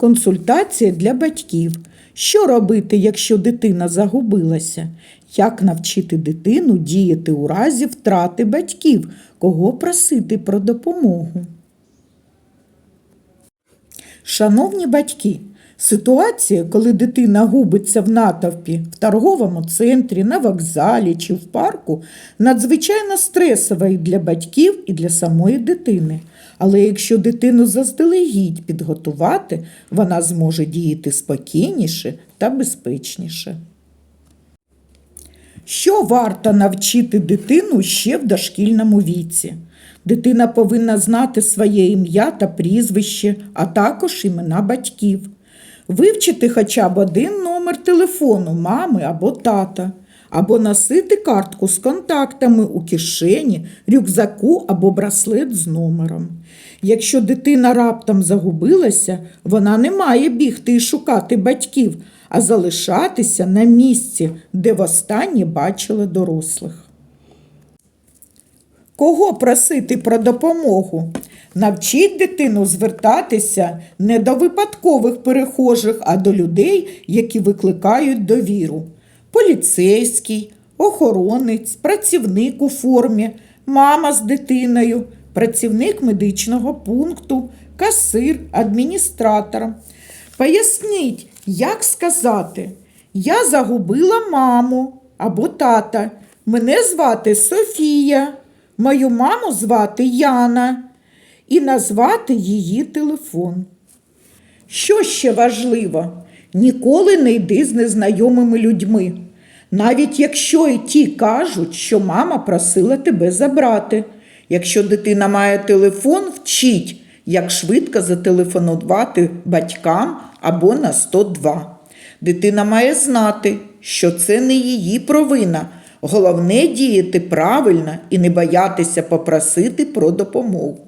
Консультація для батьків. Що робити, якщо дитина загубилася? Як навчити дитину діяти у разі втрати батьків? Кого просити про допомогу? Шановні батьки, ситуація, коли дитина губиться в натовпі в торговому центрі, на вокзалі чи в парку, надзвичайно стресова і для батьків, і для самої дитини. Але якщо дитину заздалегідь підготувати, вона зможе діяти спокійніше та безпечніше. Що варто навчити дитину ще в дошкільному віці? Дитина повинна знати своє ім'я та прізвище, а також імена батьків. Вивчити хоча б один номер телефону мами або тата, або носити картку з контактами у кишені, рюкзаку або браслет з номером. Якщо дитина раптом загубилася, вона не має бігти і шукати батьків, а залишатися на місці, де востаннє бачила дорослих. Кого просити про допомогу? Навчіть дитину звертатися не до випадкових перехожих, а до людей, які викликають довіру. Поліцейський, охоронець, працівник у формі, мама з дитиною, працівник медичного пункту, касир, адміністратор. Поясніть, як сказати, я загубила маму або тата. Мене звати Софія. Мою маму звати Яна і назвати її телефон. Що ще важливо? Ніколи не йди з незнайомими людьми, навіть якщо і ті кажуть, що мама просила тебе забрати. Якщо дитина має телефон, вчіть, як швидко зателефонувати батькам або на 102. Дитина має знати, що це не її провина. Головне діяти правильно і не боятися попросити про допомогу.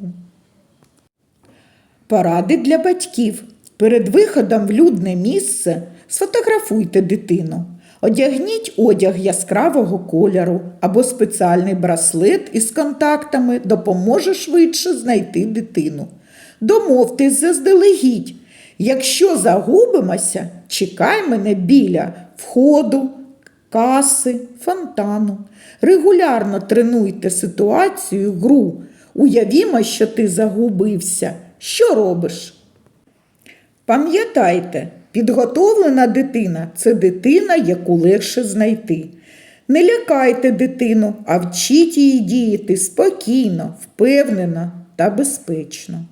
Поради для батьків. Перед виходом в людне місце сфотографуйте дитину. Одягніть одяг яскравого кольору або спеціальний браслет із контактами допоможе швидше знайти дитину. Домовтесь заздалегідь. Якщо загубимося, чекай мене біля входу, каси, фонтану. Регулярно тренуйте ситуацію, гру. Уявімо, що ти загубився. Що робиш? Пам'ятайте, підготовлена дитина це дитина, яку легше знайти. Не лякайте дитину, а вчіть її діяти спокійно, впевнено та безпечно.